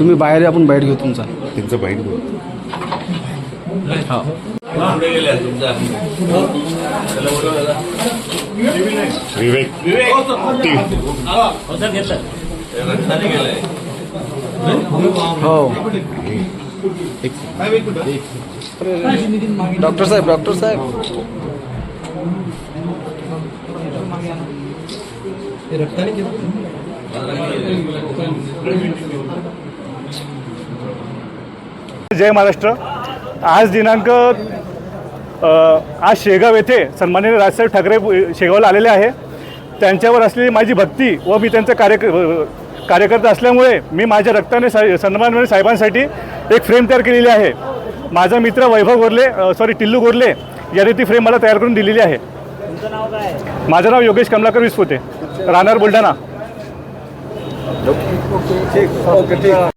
तुम्ही बाहेर आपण बाईट घेऊ तुमचा. त्यांचं बाईट घेऊ. विवेक. हो. डॉक्टर साहेब डॉक्टर साहेब. जय महाराष्ट्र. आज दिनांक आज शेगाव येथे सन्माननीय राजसाहेब ठाकरे शेगावला आलेले आहे. त्यांच्यावर असलेली माझी भक्ती व मी त्यांचा कार्य कार्यकर्ता असल्यामुळे मी माझ्या रक्ताने सा सन्माननीय साहेबांसाठी एक फ्रेम तयार केलेली आहे. माझा मित्र वैभव गोरले सॉरी टिल्लू गोरले याने ती फ्रेम मला तयार करून दिलेली आहे. माझं नाव योगेश कमलाकर विस्फोते राहणार बुलढाणा.